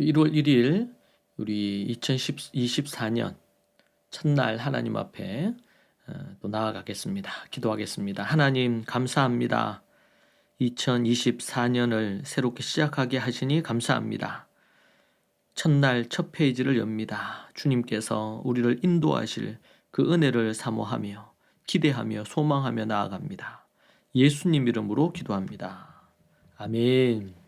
우리 1월 1일 우리 2024년 첫날 하나님 앞에 어, 또 나아가겠습니다. 기도하겠습니다. 하나님 감사합니다. 2024년을 새롭게 시작하게 하시니 감사합니다. 첫날 첫 페이지를 엽니다. 주님께서 우리를 인도하실 그 은혜를 사모하며 기대하며 소망하며 나아갑니다. 예수님 이름으로 기도합니다. 아멘.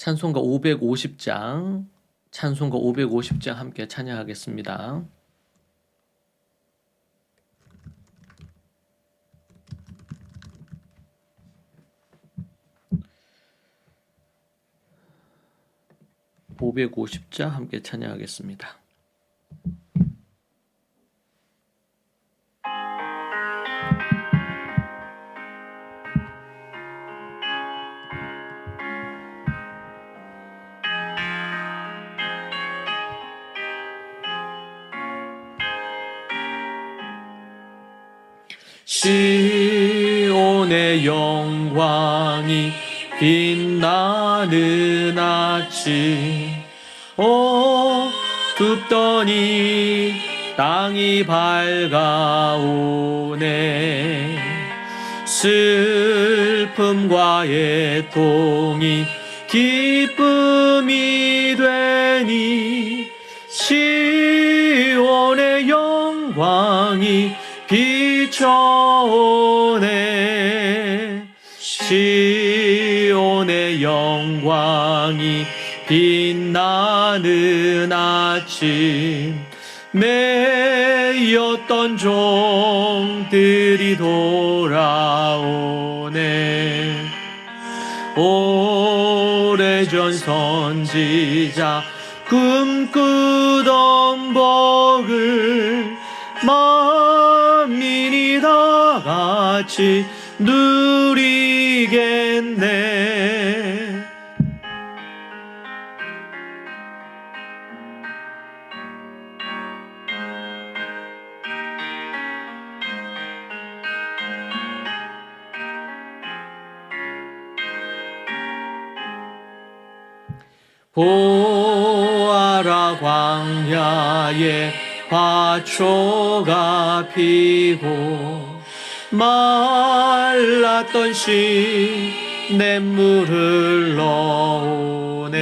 찬송가 550장, 찬송가 550장 함께 찬양하겠습니다. (550장) 함께 찬양하겠습니다. 시온의 영광이 빛나는 아침. 오 굽더니 땅이 밝아오네. 슬픔과 애통이 기쁨이 되니 시 비춰오네 시온의 영광이 빛나는 아침 매였던 종들이 돌아오네. 오래전 선지자 꿈꾸던 복을 다 같이 누리겠네. 보아라 광야에 화초가 피고 말랐던 시냇물을 넣오네.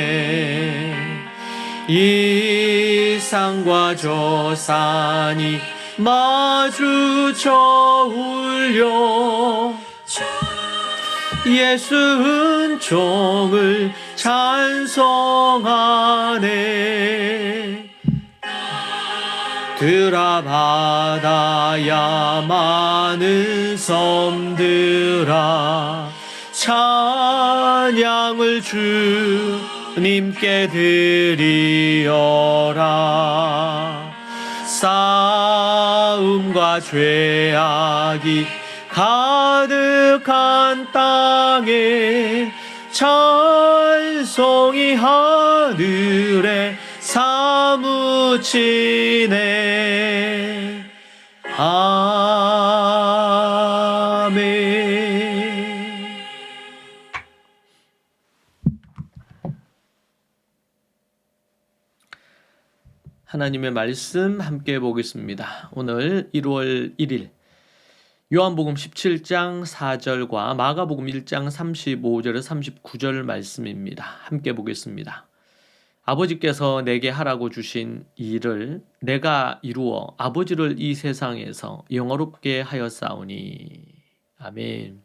이 산과 저 산이 마주쳐 울려 예수 은총을 찬송하네 들아 바다야 많은 섬들아 찬양을 주님께 드리어라. 싸움과 죄악이 가득한 땅에 찬송이 하늘에 아멘 하나님의 말씀 함께 보겠습니다. 오늘 1월 1일 요한복음 17장 4절과 마가복음 1장 35절에 39절 말씀입니다. 함께 보겠습니다. 아버지께서 내게 하라고 주신 일을 내가 이루어 아버지를 이 세상에서 영어롭게 하였사오니. 아멘.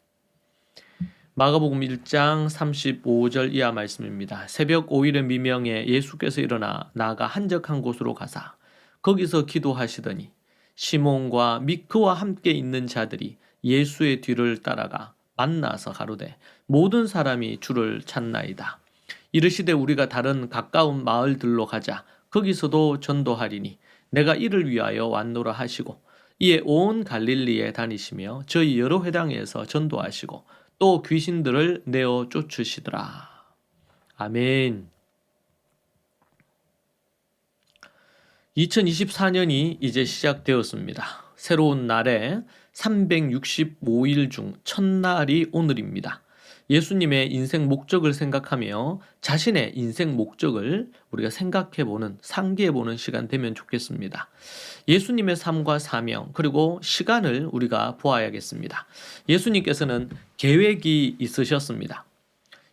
마가복음 1장 35절 이하 말씀입니다. 새벽 5일의 미명에 예수께서 일어나 나가 한적한 곳으로 가사 거기서 기도하시더니 시몬과 미크와 함께 있는 자들이 예수의 뒤를 따라가 만나서 가로되 모든 사람이 주를 찾나이다. 이르시되 우리가 다른 가까운 마을들로 가자. 거기서도 전도하리니 내가 이를 위하여 왔노라 하시고 이에 온 갈릴리에 다니시며 저희 여러 회당에서 전도하시고 또 귀신들을 내어 쫓으시더라. 아멘. 2024년이 이제 시작되었습니다. 새로운 날에 365일 중 첫날이 오늘입니다. 예수님의 인생 목적을 생각하며 자신의 인생 목적을 우리가 생각해 보는, 상기해 보는 시간 되면 좋겠습니다. 예수님의 삶과 사명, 그리고 시간을 우리가 보아야겠습니다. 예수님께서는 계획이 있으셨습니다.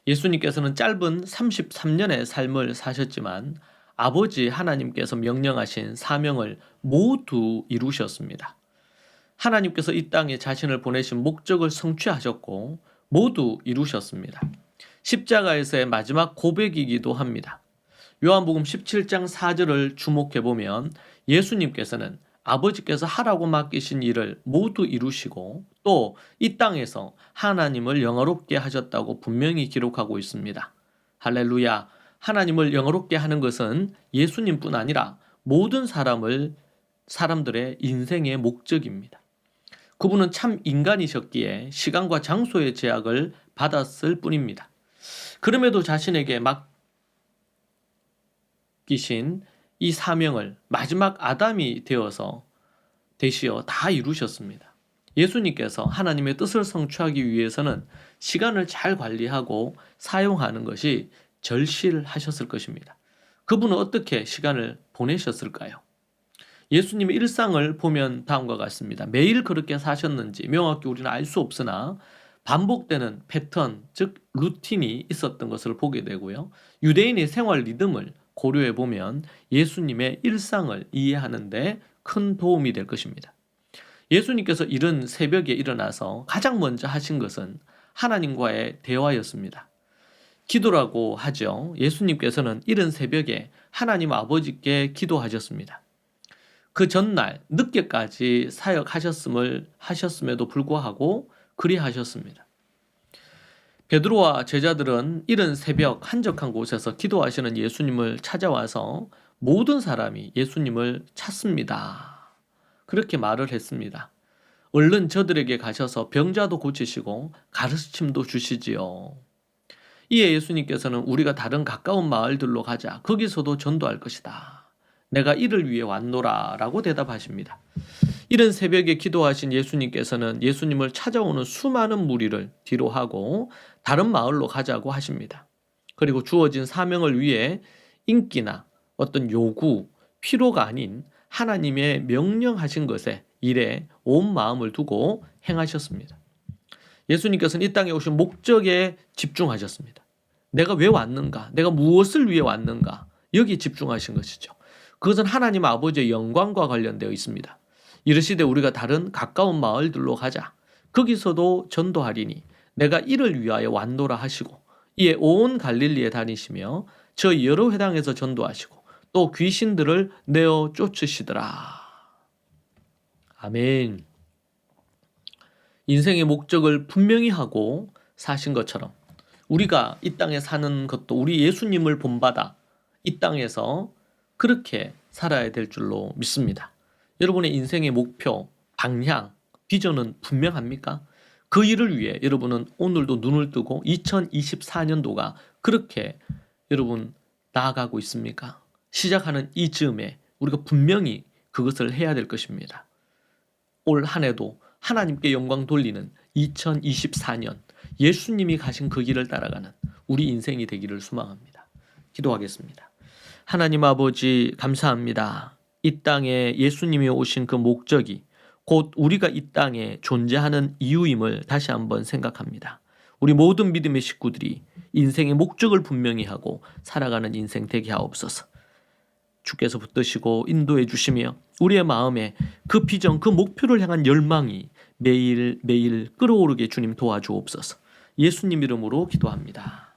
예수님께서는 짧은 33년의 삶을 사셨지만 아버지 하나님께서 명령하신 사명을 모두 이루셨습니다. 하나님께서 이 땅에 자신을 보내신 목적을 성취하셨고 모두 이루셨습니다. 십자가에서의 마지막 고백이기도 합니다. 요한복음 17장 4절을 주목해 보면 예수님께서는 아버지께서 하라고 맡기신 일을 모두 이루시고 또 이 땅에서 하나님을 영화롭게 하셨다고 분명히 기록하고 있습니다. 할렐루야. 하나님을 영화롭게 하는 것은 예수님뿐 아니라 모든 사람을 사람들의 인생의 목적입니다. 그분은 참 인간이셨기에 시간과 장소의 제약을 받았을 뿐입니다. 그럼에도 자신에게 맡기신 이 사명을 마지막 아담이 되어서 되시어 다 이루셨습니다. 예수님께서 하나님의 뜻을 성취하기 위해서는 시간을 잘 관리하고 사용하는 것이 절실하셨을 것입니다. 그분은 어떻게 시간을 보내셨을까요? 예수님의 일상을 보면 다음과 같습니다. 매일 그렇게 사셨는지 명확히 우리는 알 수 없으나 반복되는 패턴, 즉 루틴이 있었던 것을 보게 되고요. 유대인의 생활 리듬을 고려해 보면 예수님의 일상을 이해하는데 큰 도움이 될 것입니다. 예수님께서 이른 새벽에 일어나서 가장 먼저 하신 것은 하나님과의 대화였습니다. 기도라고 하죠. 예수님께서는 이른 새벽에 하나님 아버지께 기도하셨습니다. 그 전날 늦게까지 사역하셨음을 하셨음에도 불구하고 그리하셨습니다. 베드로와 제자들은 이른 새벽 한적한 곳에서 기도하시는 예수님을 찾아와서 모든 사람이 예수님을 찾습니다. 그렇게 말을 했습니다. 얼른 저들에게 가셔서 병자도 고치시고 가르침도 주시지요. 이에 예수님께서는 우리가 다른 가까운 마을들로 가자. 거기서도 전도할 것이다. 내가 이를 위해 왔노라 라고 대답하십니다. 이른 새벽에 기도하신 예수님께서는 예수님을 찾아오는 수많은 무리를 뒤로 하고 다른 마을로 가자고 하십니다. 그리고 주어진 사명을 위해 인기나 어떤 요구, 필요가 아닌 하나님의 명령하신 것에 일에 온 마음을 두고 행하셨습니다. 예수님께서는 이 땅에 오신 목적에 집중하셨습니다. 내가 왜 왔는가? 내가 무엇을 위해 왔는가? 여기 집중하신 것이죠. 그것은 하나님 아버지의 영광과 관련되어 있습니다. 이르시되 우리가 다른 가까운 마을들로 가자. 거기서도 전도하리니 내가 이를 위하여 왔노라 하시고 이에 온 갈릴리에 다니시며 저 여러 회당에서 전도하시고 또 귀신들을 내어 쫓으시더라. 아멘. 인생의 목적을 분명히 하고 사신 것처럼 우리가 이 땅에 사는 것도 우리 예수님을 본받아 이 땅에서 그렇게 살아야 될 줄로 믿습니다. 여러분의 인생의 목표, 방향, 비전은 분명합니까? 그 일을 위해 여러분은 오늘도 눈을 뜨고 2024년도가 그렇게 여러분 나아가고 있습니까? 시작하는 이 즈음에 우리가 분명히 그것을 해야 될 것입니다. 올 한 해도 하나님께 영광 돌리는 2024년 예수님이 가신 그 길을 따라가는 우리 인생이 되기를 소망합니다. 기도하겠습니다. 하나님 아버지 감사합니다. 이 땅에 예수님이 오신 그 목적이 곧 우리가 이 땅에 존재하는 이유임을 다시 한번 생각합니다. 우리 모든 믿음의 식구들이 인생의 목적을 분명히 하고 살아가는 인생 되게 하옵소서. 주께서 붙드시고 인도해 주시며 우리의 마음에 그 비전, 그 목표를 향한 열망이 매일 매일 끌어오르게 주님 도와주옵소서. 예수님 이름으로 기도합니다.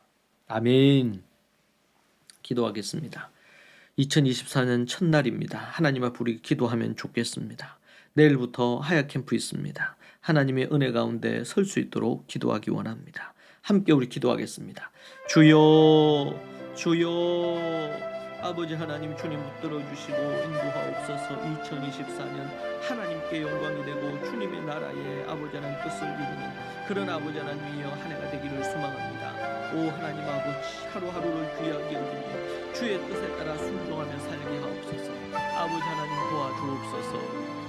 아멘. 기도하겠습니다. 2024년 첫날입니다. 하나님 앞에 우리 기도하면 좋겠습니다. 내일부터 하약 캠프 있습니다. 하나님의 은혜 가운데 설 수 있도록 기도하기 원합니다. 함께 우리 기도하겠습니다. 주여, 주여. 아버지 하나님 주님 붙들어 주시고 인도하옵소서 2024년 하나님께 영광이 되고 주님의 나라에 아버지 하나님 뜻을 이루는 그런 아버지 하나님이여 한 해가 되기를 소망합니다. 오 하나님 아버지 하루하루를 귀하게 여기며 주의 뜻에 따라 순종하며 살게 하옵소서. 아버지 하나님 도와주옵소서